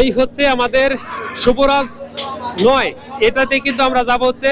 এই হচ্ছে আমাদের শুভরাজ নয়। এটাতে কিন্তু আমরা যাব হচ্ছে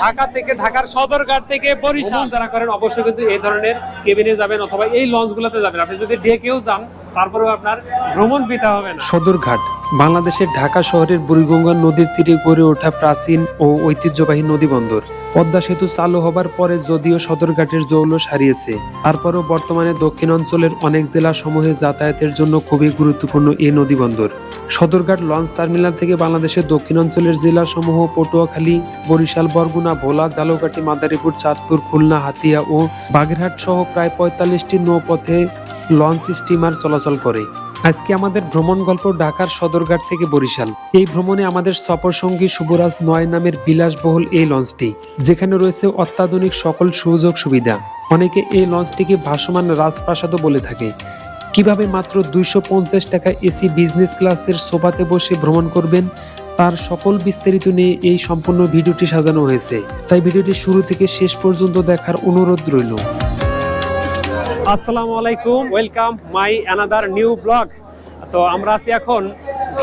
ঢাকা থেকে ঢাকার সদরঘাট থেকে বরিশাল। যারা করেন অবশ্যই কিন্তু এই ধরনের কেবিনে যাবেন অথবা এই লঞ্চগুলোতে যাবেন। আপনি যদি ডেকেও যান তারপরেও আপনার ভ্রমণ বিতা হবে না। সদরঘাট বাংলাদেশের ঢাকা শহরের বুড়িগঙ্গা নদীর তীরে গড়ে ওঠা প্রাচীন ও ঐতিহ্যবাহী নদী বন্দর পদ্মা সেতু চালু হবার পরে যদিও সদরঘাটের জৌলস হারিয়েছে তারপরও বর্তমানে দক্ষিণ অঞ্চলের অনেক জেলা সমূহে যাতায়াতের জন্য খুবই গুরুত্বপূর্ণ এই নদী বন্দর সদরঘাট লঞ্চ টার্মিনাল থেকে বাংলাদেশের দক্ষিণ অঞ্চলের জেলাসমূহ পটুয়াখালী, বরিশাল, বরগুনা, ভোলা জালুকাঠি মাদারীপুর, চাঁদপুর, খুলনা, হাতিয়া ও বাগেরহাট সহ প্রায় পঁয়তাল্লিশটি নৌপথে লঞ্চ স্টিমার চলাচল করে। আজকে আমাদের ভ্রমণ গল্প ঢাকার সদরঘাট থেকে বরিশাল। এই ভ্রমণে আমাদের সফর সঙ্গী শুভরাজ নয় নামের বিলাসবহুল এই লঞ্চটি, যেখানে রয়েছে অত্যাধুনিক সকল সুযোগ সুবিধা। অনেকে এই লঞ্চটিকে ভাসমান রাজপ্রাসাদও বলে থাকে। কীভাবে মাত্র দুইশো পঞ্চাশ টাকা এসি বিজনেস ক্লাসের সোফাতে বসে ভ্রমণ করবেন, তার সকল বিস্তারিত নিয়ে এই সম্পূর্ণ ভিডিওটি সাজানো হয়েছে। তাই ভিডিওটি শুরু থেকে শেষ পর্যন্ত দেখার অনুরোধ রইল। আসসালামু আলাইকুম welcome my another new blog তো আমরা আছি এখন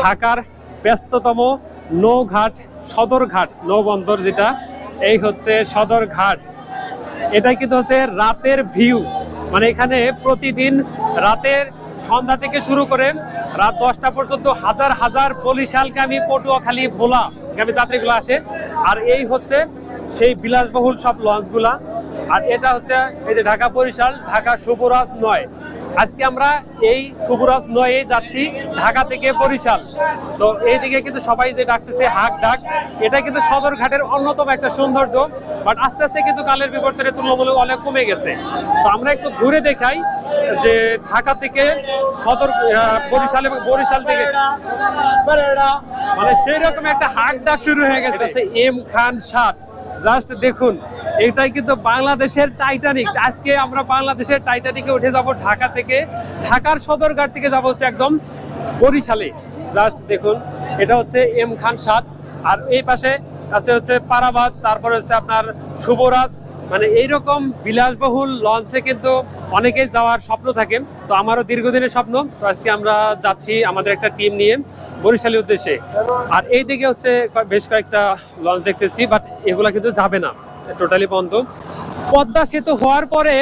ঢাকার ব্যস্ততম নৌঘাট, সদরঘাট, নৌবন্দর যেটা, এই হচ্ছে সদরঘাট। এটাই কিন্তু হচ্ছে রাতের ভিউ মানে এখানে প্রতিদিন রাতের সন্ধ্যা থেকে শুরু করে রাত দশটা পর্যন্ত হাজার হাজার বরিশালগামী পটুয়াখালী ভোলা গামী যাত্রীগুলো আসে। আর এই হচ্ছে সেই বিলাসবহুল সব লঞ্চগুলা। আর এটা হচ্ছে এই যে ঢাকা বরিশাল ঢাকা শুভরাজ নয়। আজকে আমরা এই শুভরাজ নয়ে যাচ্ছি ঢাকা থেকে বরিশাল। তো এইদিকে কিন্তু সবাই যে ডাকতেছে হাক ডাক এটা কিন্তু সদরঘাটের অন্যতম একটা সৌন্দর্য বাট আস্তে আস্তে কিন্তু কালের বিবর্তনে তুলনামূলক অনেক কমে গেছে। তো আমরা একটু ঘুরে দেখাই যে ঢাকা থেকে সদর বরিশাল এবং বরিশাল থেকে মানে সেই রকম একটা হাক ডাক শুরু হয়ে গেছে এম খান সাত জাস্ট দেখুন এটাই কিন্তু বাংলাদেশের টাইটানিক আজকে আমরা বাংলাদেশের টাইটানিকে উঠে যাব ঢাকা থেকে। ঢাকার সদরঘাট থেকে যাব হচ্ছে একদম বরিশালে। জাস্ট দেখুন, এটা হচ্ছে এম খান সাত আর এই পাশে আছে হচ্ছে পারাবাদ তারপরে হচ্ছে আপনার শুভরাজ। মানে এইরকম বিলাসবহুল লঞ্চে কিন্তু অনেকেই যাওয়ার স্বপ্ন থাকে। তো আমারও দীর্ঘদিনের স্বপ্ন। তো আজকে আমরা যাচ্ছি আমাদের একটা টিম নিয়ে বরিশালের উদ্দেশ্যে। আর এই দিকে হচ্ছে বেশ কয়েকটা লঞ্চ দেখতেছি বাট এগুলা কিন্তু যাবে না। টোটালি বন্ধ। পদ্মা সেতু হওয়ার পরে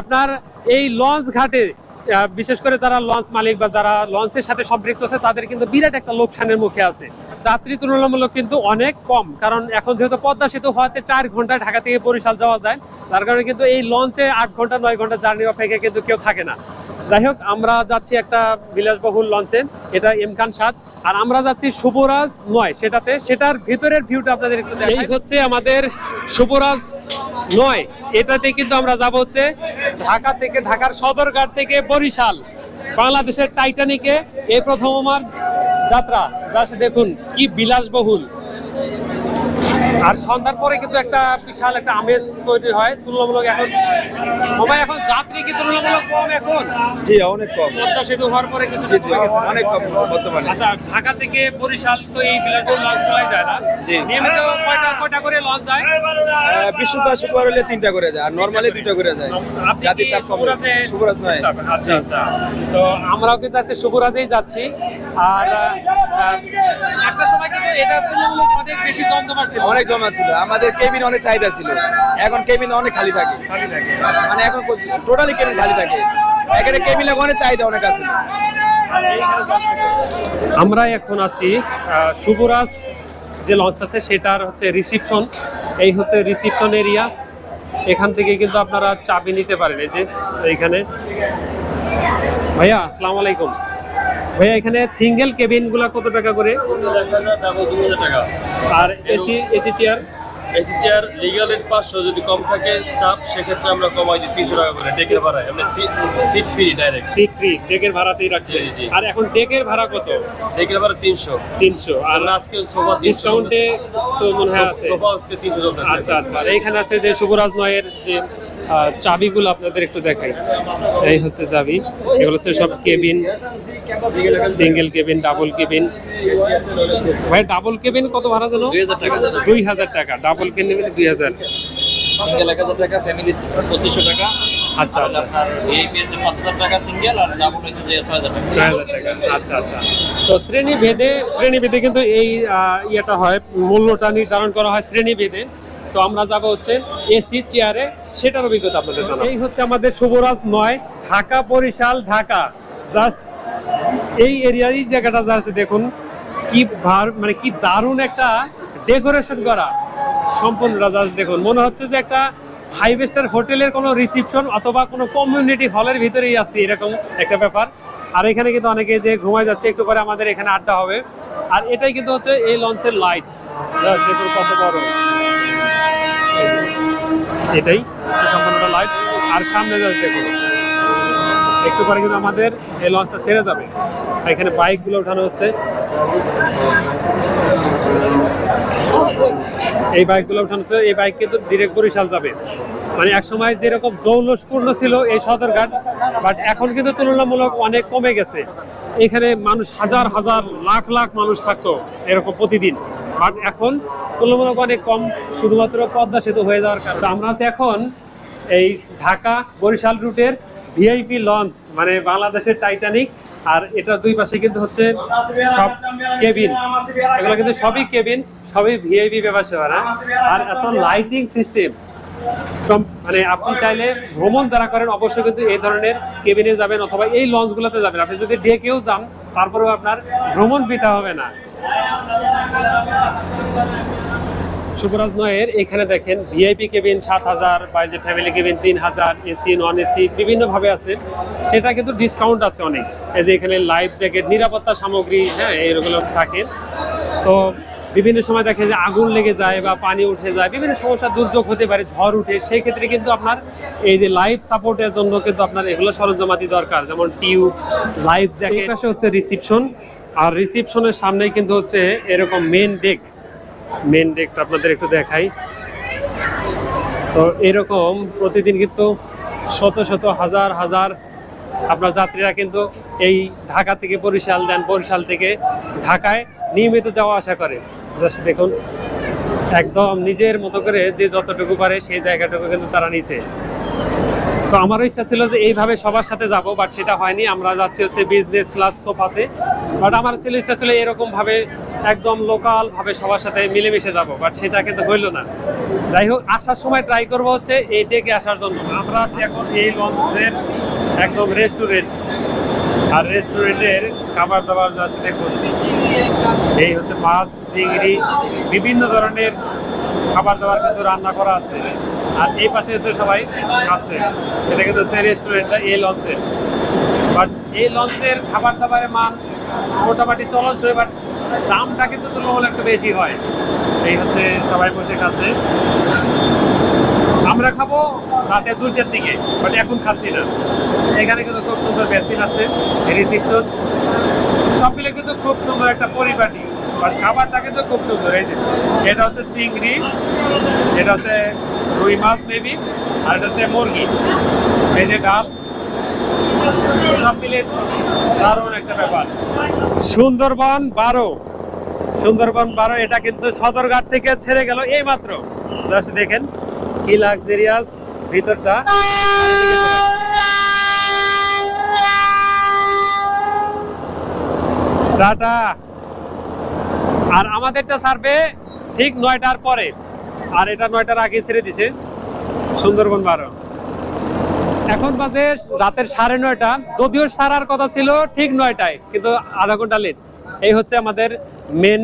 আপনার এই লঞ্চ ঘাটে বিশেষ করে যারা লঞ্চ মালিক বা যারা লঞ্চের সাথে সম্পৃক্ত আছে, তাদের কিন্তু বিরাট একটা লোকসানের মুখে আছে। যাত্রী তুলনামূলক কিন্তু অনেক কম, কারণ এখন যেহেতু পদ্মা সেতু হওয়াতে চার ঘণ্টা ঢাকা থেকে বরিশাল যাওয়া যায়, তার কারণে কিন্তু এই লঞ্চে আট ঘণ্টা, নয় ঘণ্টা জার্নি অপেক্ষা কিন্তু কেউ থাকে না। যাই হোক আমরা যাচ্ছি একটা বিলাসবহুল লঞ্চে। এটা এমকান সাত। আর আমরা যাচ্ছি শুভরাজ নয়, সেটাতে। সেটার ভিতরের ভিউটা আপনাদের একটু এই হচ্ছে আমাদের শুভরাজ নয়। এটাতে কিন্তু আমরা যাব হচ্ছে ঢাকা থেকে ঢাকার সদরঘাট থেকে বরিশাল, বাংলাদেশের টাইটানিকে। এই প্রথম আমার যাত্রা। যা দেখুন, কি বিলাসবহুল। আর সন্ধ্যার পরে কিন্তু একটা বিশাল একটা আমেজ তৈরি হয় তুলনামূলক এখন। মোবাইল এখন যাত্রী কি তুলনামূলক কম এখন। জি অনেক কম। পদ্মা সেতু হওয়ার পরে কিছু অনেক কম বর্তমানে। আচ্ছা ঢাকা থেকে বরিশাল তো এই বিলাসবহুল লঞ্চ চলাই যায় না। জি। নিয়মিত কয়টা কয়টা করে লঞ্চ যায়? বৃহস্পতিবার শুক্রবার হলে তিনটা করে যায় আর নর্মালি দুইটা করে। যায়। যাতে চাপ কম শুভরাজে- নয়। আচ্ছা আচ্ছা। তো আমরাও কিন্তু আজকে শুভরাজেই যাচ্ছি। আর একটা সময় কিন্তু এটা তুলনামূলক অনেক বেশি অনেক জমা ছিল। আমাদের কেবিন অনেক চাহিদা ছিল। এখন কেবিন অনেক খালি থাকে। মানে এখন টোটালি কেবিন খালি থাকে। এখানে কেবিন অনেক চাহিদা অনেক আছে। আমরা এখন আছি শুভরাজ যে লঞ্চ আছে সেটার হচ্ছে রিসিপশন এই হচ্ছে রিসিপশন এরিয়া এখান থেকে কিন্তু আপনারা চাবি নিতে পারেন। এই যে এইখানে। ভাইয়া আসসালামু আলাইকুম। ভাইয়া এখানে সিঙ্গেল কেবিনগুলা কত টাকা করে? আর AC AC chair AC chair legal rate পাঁচশো যদি কম থাকে চাপ সেক্ষেত্রে আমরা কমাই দিই তিনশো টাকা করে ডেকের ভাড়া। এমনি seat free direct seat free ডেকের ভাড়াতেই রাখছে। আর এখন ডেকের ভাড়া কত? ডেকের ভাড়া তিনশো। তিনশো আর আজকে সোফা ডিসকাউন্টে তো মনে হয় সোফা আজকে তিনশো আচ্ছা আচ্ছা। আর এইখানে আছে যে শুভরাজ নয়ের যে চাবিগুলো আপনাদের একটু দেখাই। এই হচ্ছে চাবি। এগুলো হচ্ছে সব cabin single cabin double cabin. ভাই ডাবল কেবিন কত ভাড়া যেন? দুই হাজার টাকা। ডাবল কেবিন দুই হাজার। সিঙ্গেল এক হাজার টাকা ফ্যামিলি পঁচিশশো টাকা। আচ্ছা আচ্ছা। আপনার এপিএস এর পাঁচ হাজার টাকা সিঙ্গেল আর ডাবল হয়েছে যে ছয় হাজার টাকা। ছয় হাজার টাকা। আচ্ছা আচ্ছা। তো শ্রেণি ভেদে শ্রেণি ভেদে কিন্তু এই ইয়েটা হয় মূল্যটা নির্ধারণ করা হয় শ্রেণি ভেদে তো আমরা যাব হচ্ছে এসি চেয়ারে। সেটার অভিজ্ঞতা আপনাদের জানাব। এই হচ্ছে আমাদের শুভরাজ নয়, ঢাকা বরিশাল, ঢাকা। জাস্ট এই এরিয়ার এই জায়গাটা জাস্ট দেখুন, কি ভার মানে কি দারুণ একটা ডেকোরেশন করা সম্পূর্ণটা জাস্ট দেখুন। মনে হচ্ছে যে একটা ফাইভ স্টার হোটেলের কোনো রিসিপশন অথবা কোনো কমিউনিটি হলের ভিতরেই আছে, এরকম একটা ব্যাপার। আর এখানে কিন্তু অনেকে যে ঘুমায় যাচ্ছে, একটু পরে আমাদের এখানে আড্ডা হবে। আর এটাই কিন্তু হচ্ছে এই লঞ্চের লাইট দেখুন কত বড়। এটাই। সম্পূর্ণটা লাইট আর সামনে দেখুন একটু পরে কিন্তু আমাদের এই লঞ্চটা ছেড়ে যাবে। এখানে বাইকগুলো ওঠানো হচ্ছে। এই বাইকগুলো উঠানো হচ্ছে। এই বাইক কিন্তু ডিরেক্ট বরিশাল যাবে। মানে এক সময় যেরকম জৌলসপূর্ণ ছিল এই সদরঘাট বাট এখন কিন্তু তুলনামূলক অনেক কমে গেছে। এখানে মানুষ হাজার হাজার, লাখ লাখ মানুষ থাকতো এরকম প্রতিদিন। বাট এখন তুলনামূলক অনেক কম, শুধুমাত্র পদ্মা সেতু হয়ে যাওয়ার কারণে। আমরা আছি এখন এই ঢাকা বরিশাল রুটের ভিআইপি লঞ্চ মানে বাংলাদেশের টাইটানিক আর এটা দুই পাশে কিন্তু হচ্ছে সব কেবিন এগুলো কিন্তু সবই কেবিন সবই ভিআইপি ব্যাপার সেবা না। আর এত লাইটিং সিস্টেম মানে আপনি চাইলে ভ্রমণ যারা করেন, অবশ্যই কিন্তু এই ধরনের কেবিনে যাবেন অথবা এই লঞ্চগুলোতে যাবেন। আপনি যদি ডেকেও যান, তারপরেও আপনার ভ্রমণ বৃথা হবে না। শুভরাজ নয়ের, এখানে দেখেন ভিআইপি কেবিন সাত হাজার বা যে ফ্যামিলি কেবিন তিন হাজার এসি নন এসি বিভিন্নভাবে আছে। সেটা কিন্তু ডিসকাউন্ট আছে অনেক। এই যে এখানে লাইফ জ্যাকেট নিরাপত্তা সামগ্রী হ্যাঁ এগুলো থাকে। তো বিভিন্ন সময় দেখে যে আগুন লেগে যায় বা পানি উঠে যায়, বিভিন্ন সমস্যা দুর্যোগ হতে পারে, ঝড় উঠে সেই ক্ষেত্রে কিন্তু আপনার এই যে লাইফ সাপোর্টের জন্য কিন্তু আপনার এগুলো সরঞ্জামাতি দরকার। যেমন টিউব লাইফ জ্যাকেট হচ্ছে রিসিপশন আর রিসিপশনের সামনেই কিন্তু হচ্ছে এরকম মেন ডেক মেন ডেকটা আপনাদের একটু দেখাই। তো এরকম প্রতিদিন কিন্তু শত শত, হাজার হাজার আপনার যাত্রীরা কিন্তু এই ঢাকা থেকে বরিশাল দেন, বরিশাল থেকে ঢাকায় নিয়মিত যাওয়া আসা করে। দেখুন, একদম নিজের মতো করে যে যতটুকু পারে সেই জায়গাটুকু কিন্তু তারা নিচে তো আমারও ইচ্ছা ছিল যে এইভাবে সবার সাথে যাব বাট সেটা হয়নি। আমরা যাচ্ছি হচ্ছে বিজনেস ক্লাস সোফাতে। বাট আমার ছিল ইচ্ছা ছিল এরকম ভাবে একদম লোকাল ভাবে সবার সাথে মিলেমিশে যাব বাট সেটা কিন্তু হইল না। যাই হোক, আসার সময় ট্রাই করব হচ্ছে এই ডেকে আসার জন্য। আমরা এখন এই লঞ্চের একদম রেস্টুরেন্ট আর রেস্টুরেন্টের খাবার দাবার জাস্ট দেখুন। এই হচ্ছে মাছ, চিংড়ি, বিভিন্ন ধরনের খাবার দাবার কিন্তু রান্না করা আছে। আর এই পাশে হচ্ছে সবাই খাচ্ছে। এটা কিন্তু হচ্ছে রেস্টুরেন্টটা এই লঞ্চের বাট এই লঞ্চের খাবার দাবারের মান মোটামুটি চলনসই বাট দামটা কিন্তু তুলনামূলক একটু বেশি হয়। এই হচ্ছে সবাই বসে খাচ্ছে। আমরা খাব রাতে দুইটার দিকে বাট এখন খাচ্ছি না। এখানে কিন্তু খুব সুন্দর বেসিন আছে, রিসিপশন। সব মিলে কিন্তু খুব সুন্দর একটা পরিপাটি। বাট খাবারটা কিন্তু খুব সুন্দর, এই যে। এটা হচ্ছে চিংড়ি, এটা হচ্ছে রুই মাছ মেবি আর এটা হচ্ছে মুরগি। এই যে ডাল, সব দারুণ একটা ব্যাপার। সুন্দরবন বারো। সুন্দরবন বারো, এটা কিন্তু সদরঘাট থেকে ছেড়ে গেল এই মাত্র জাস্ট দেখেন কি লাক্সারিয়াস ভিতরটা। টাটা। আর আমাদেরটা ছাড়বে ঠিক নয়টার পরে। আর এটা নয়টার আগে ছেড়ে দিছে সুন্দরবন বারো। এখন বাজে রাতের সাড়ে নয়টা। যদিও সারার কথা ছিল ঠিক নয়টায়, কিন্তু আধা ঘণ্টা লেট এই হচ্ছে আমাদের main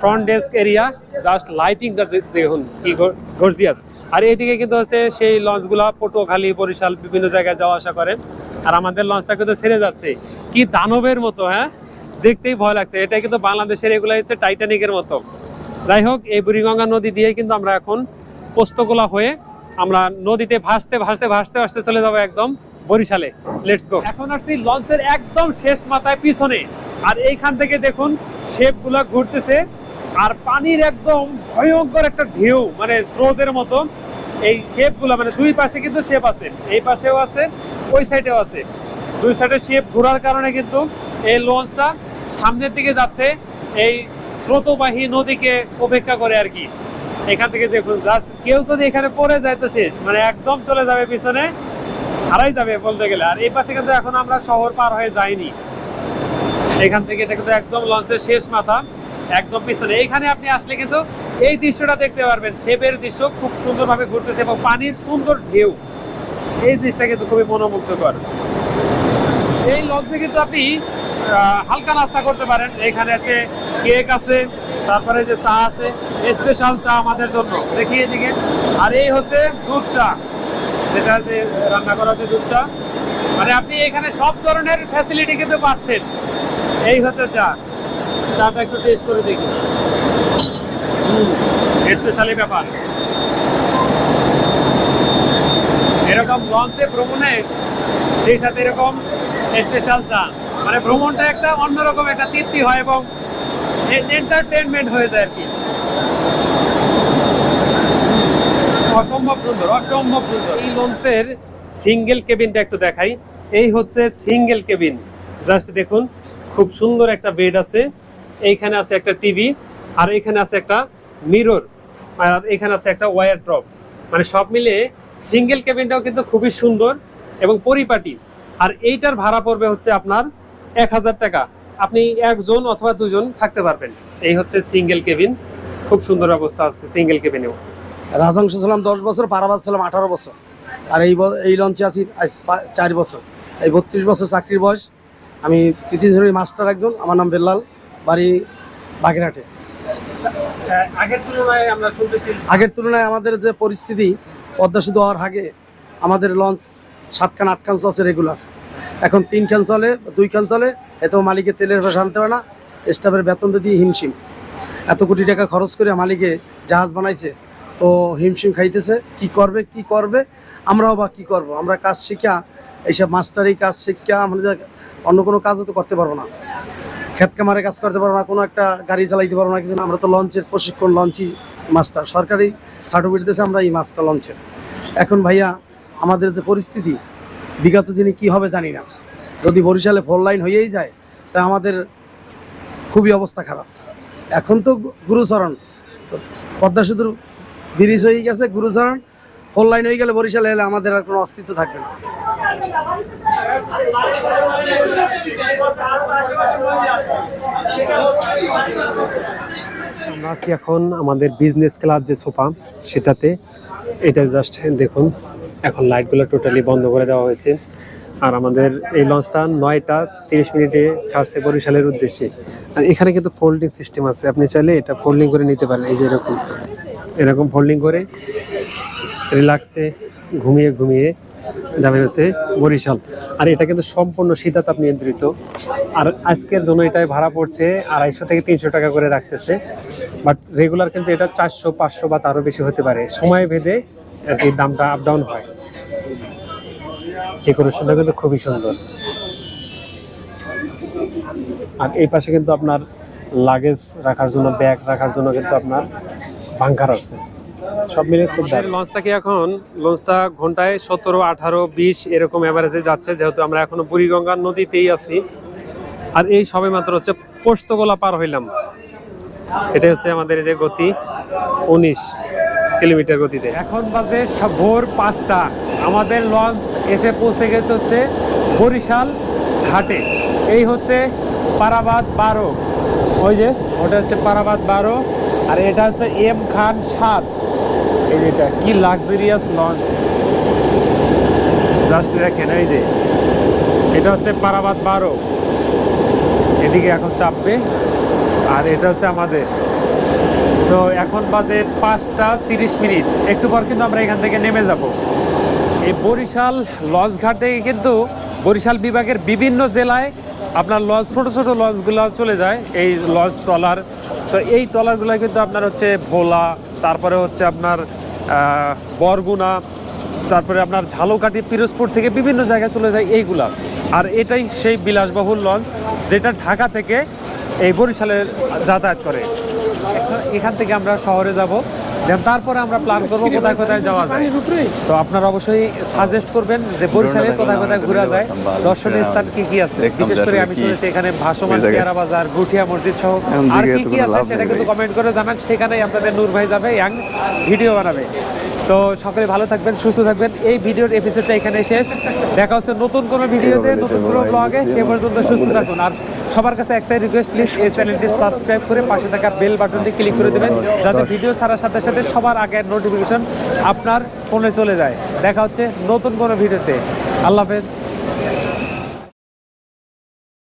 front desk area just লাইটিংটা দেখুন কি গর্জিয়াস আর এইদিকে কিন্তু হচ্ছে সেই লঞ্চগুলো পটুয়াখালী, বরিশাল বিভিন্ন জায়গায় যাওয়া আসা করে। আর আমাদের লঞ্চটা কিন্তু ছেড়ে যাচ্ছে। কি দানবের মতো হ্যাঁ? দেখতেই ভয় লাগছে। এটা কিন্তু বাংলাদেশের এগুলো হচ্ছে টাইটানিকের মতো। যাই হোক, এই বুড়িগঙ্গা নদী দিয়ে কিন্তু আমরা এখন পোস্তগোলা হয়ে আমরা নদীতে ভাসতে ভাসতে ভাসতে ভাসতে চলে যাব একদম বরিশালে। লেটস গো এখন আসছি লঞ্চের একদম শেষ মাথায় পিছনে। আর এইখান থেকে দেখুন শেপগুলা ঘুরতেছে। আর পানির একদম ভয়ঙ্কর একটা ঢেউ মানে স্রোতের মতো। এই শেপগুলা মানে দুই পাশে কিন্তু শেপ আছে। এই পাশেও আছে, ওই সাইডেও আছে। দুই সাইডে শেপ ঘোরার কারণে কিন্তু এই লঞ্চটা সামনের দিকে যাচ্ছে, এই স্রোতবাহী নদীকে উপেক্ষা করে আর কি। এখান থেকে দেখুন কেউ যদি এখানে পড়ে যায় তো শেষ মানে একদম চলে যাবে পিছনে, হারাই যাবে বলতে গেলে। আর এই পাশে কিন্তু এখন আমরা শহর পার হয়ে যাইনি। এখান থেকে এটা কিন্তু একদম লঞ্চের শেষ মাথা, একদম পিছনে। এইখানে আপনি আসলে কিন্তু এই দৃশ্যটা দেখতে পারবেন শেপের দৃশ্য খুব সুন্দরভাবে ঘুরতেছে এবং পানির সুন্দর ঢেউ। এই দৃশ্যটা কিন্তু খুবই মনোমুগ্ধকর। এই লঞ্চে কিন্তু আপনি হালকা নাস্তা করতে পারেন। এখানে আছে কেক আছে, তারপরে যে চা আছে। স্পেশাল চা আমাদের জন্য। দেখি এদিকে। আর এই হচ্ছে দুধ চা। যেটা রান্না করা হচ্ছে দুধ চা। মানে আপনি এখানে সব ধরনের ফ্যাসিলিটি কিন্তু পাচ্ছেন। এই হচ্ছে চা। চাটা একটু টেস্ট করে দেখি। স্পেশালি ব্যাপার। এরকম লঞ্চে ভ্রমণে সেই সাথে এরকম স্পেশাল চা। মানে ভ্রমণটা একটা অন্যরকম একটা তৃপ্তি হয় এবং এন্টারটেনমেন্ট হয়ে যায় আর কি। অসম্ভব সুন্দর অসম্ভব সুন্দর। এই লঞ্চের সিঙ্গেল কেবিনটা একটু দেখাই। এই হচ্ছে সিঙ্গেল কেবিন জাস্ট দেখুন, খুব সুন্দর একটা বেড আছে। এইখানে আছে একটা টিভি আর এখানে আছে একটা মিরর আর এখানে আছে একটা ওয়ার ড্রপ মানে সব মিলে সিঙ্গেল কেবিনটাও কিন্তু খুবই সুন্দর এবং পরিপাটি। আর এইটার ভাড়া পড়বে হচ্ছে আপনার এক হাজার টাকা। আপনি একজন অথবা দুজন থাকতে পারবেন। এই হচ্ছে সিঙ্গেল কেবিন খুব সুন্দর অবস্থা আছে সিঙ্গেল কেবিনেও রাজংশ ছিলাম দশ বছর পারাবাদ ছিলাম আঠারো বছর। আর এই এই লঞ্চে আছি চার বছর। এই বত্রিশ বছর চাকরির বয়স। আমি তৃতীয় শ্রেণির মাস্টার একজন আমার নাম বেল্লাল বাড়ি বাগেরহাটে। আগের তুলনায় আমরা শুনতেছি আগের তুলনায় আমাদের যে পরিস্থিতি পদ্মা সেতু হওয়ার আগে আমাদের লঞ্চ সাতখান আটখান চলছে রেগুলার এখন তিনখান চলে, দুই খান চলে এত মালিকের তেলের পয়সা আনতে পারে না। স্টাফের বেতন তো দিয়ে হিমশিম। এত কোটি টাকা খরচ করে মালিকে জাহাজ বানাইছে, তো হিমশিম খাইতেছে, কি করবে কি করবে, আমরাও বা কি করব? আমরা কাজ শিখা, এইসব মাস্টারি কাজ শিক্ষা আমাদের অন্য কোনো কাজও তো করতে পারব না। ক্ষেত কামারে কাজ করতে পারব না, কোনো একটা গাড়ি চালাইতে পারব না, কিছু না। আমরা তো লঞ্চের প্রশিক্ষণ, লঞ্চই মাস্টার। সরকারি সার্টিফিকেট দিয়েছে আমরা এই মাস্টার লঞ্চের। এখন ভাইয়া, আমাদের যে পরিস্থিতি বিগত দিনে কি হবে জানি না। যদি বরিশালে ফোর লাইন হয়েই যায়, তা আমাদের খুবই অবস্থা খারাপ। এখন তো গুরুচরণ। পদ্মা সেতুর ব্রিজ হয়ে গেছে, গুরুচরণ। ফোর লাইন হয়ে গেলে বরিশালে এলে আমাদের আর কোনো অস্তিত্ব থাকবে না। আমরা আছি এখন আমাদের বিজনেস ক্লাস যে সোফা, সেটাতে। এটা জাস্ট দেখুন। এখন লাইটগুলো টোটালি বন্ধ করে দেওয়া হয়েছে। আর আমাদের এই লঞ্চটা নয়টা তিরিশ মিনিটে ছাড়ছে বরিশালের উদ্দেশ্যে। আর এখানে কিন্তু ফোল্ডিং সিস্টেম আছে। আপনি চাইলে এটা ফোল্ডিং করে নিতে পারেন, এই যে এরকম। এরকম ফোল্ডিং করে রিল্যাক্সে ঘুমিয়ে ঘুমিয়ে যাবেন হচ্ছে বরিশাল। আর এটা কিন্তু সম্পূর্ণ শীতাতাপ নিয়ন্ত্রিত। আর আজকের জন্য এটাই ভাড়া পড়ছে আড়াইশো থেকে তিনশো টাকা করে রাখতেছে। বাট রেগুলার কিন্তু এটা চারশো, পাঁচশো বা তারও বেশি হতে পারে। সময় ভেদে আর দামটা আপ ডাউন হয়। ডেকোরেশনটা কিন্তু খুবই সুন্দর। আর এই পাশে কিন্তু আপনার লাগেজ রাখার জন্য ব্যাগ রাখার জন্য কিন্তু আপনার বাংকার আছে। সব মিলে খুব লঞ্চটা কি এখন? লঞ্চটা ঘন্টায় সতেরো, আঠারো, বিশ এরকম অ্যাভারেজে যাচ্ছে, যেহেতু আমরা এখনও বুড়িগঙ্গা নদীতেই আছি। আর এই সবে মাত্র হচ্ছে পোস্তগোলা পার হইলাম। এটা হচ্ছে আমাদের যে গতি, উনিশ। কিলোমিটার গতিতে। এখন বাজে ভোর পাঁচটা। আমাদের লঞ্চ এসে পৌঁছে গেছে হচ্ছে বরিশাল ঘাটে। এই হচ্ছে পারাবাদ বারো। ওই যে, ওটা হচ্ছে পারাবাদ বারো। আর এটা হচ্ছে এম খান সাত। এই যেটা কি লাক্সারিয়াস লঞ্চ। জাস্ট দেখেন, এই যে। এটা হচ্ছে পারাবাদ বারো। এদিকে এখন চাপবে। আর এটা হচ্ছে আমাদের তো এখন বাজে পাঁচটা তিরিশ মিনিট। একটু পর কিন্তু আমরা এখান থেকে নেমে যাব। এই বরিশাল লঞ্চ ঘাট থেকে কিন্তু বরিশাল বিভাগের বিভিন্ন জেলায় আপনার লঞ্চ ছোট ছোট লঞ্চগুলো চলে যায়, এই লঞ্চ ট্রলার। তো এই ট্রলারগুলো কিন্তু আপনার হচ্ছে ভোলা, তারপরে হচ্ছে আপনার বরগুনা, তারপরে আপনার ঝালকাঠি, পিরোজপুর থেকে বিভিন্ন জায়গায় চলে যায় এইগুলা। আর এটাই সেই বিলাসবহুল লঞ্চ যেটা ঢাকা থেকে এই বরিশালে যাতায়াত করে। এখান থেকে আমরা শহরে যাব। দেন তারপরে আমরা প্ল্যান করব কোথায় কোথায় যাওয়া যায়। তো আপনারা অবশ্যই সাজেস্ট করবেন যে বরিশালে কোথায় কোথায় ঘোরা যায়। দর্শনীয় স্থান কি কি আছে? বিশেষ করে আমি শুনেছি এখানে ভাসমান পেয়ারা বাজার গুঠিয়া মসজিদ সহ আর কি কি আছে সেটা কিন্তু কমেন্ট করে জানান। সেখানেই আপনাদের নূর ভাই যাবে ইয়াং ভিডিও বানাবে। তো সকলে ভালো থাকবেন সুস্থ থাকবেন। এই ভিডিওর এপিসোডটা এখানে শেষ। দেখা হচ্ছে নতুন কোনো ভিডিওতে নতুন কোনো ব্লগে সে পর্যন্ত সুস্থ থাকুন। আর সবার কাছে একটাই রিকোয়েস্ট প্লিজ এই চ্যানেলটি সাবস্ক্রাইব করে পাশে থাকা বেল বাটনটি ক্লিক করে দেবেন যাতে ভিডিও ছাড়ার সাথে সাথে সবার আগে নোটিফিকেশন আপনার ফোনে চলে যায়। দেখা হচ্ছে নতুন কোনো ভিডিওতে। আল্লাহ হাফেজ।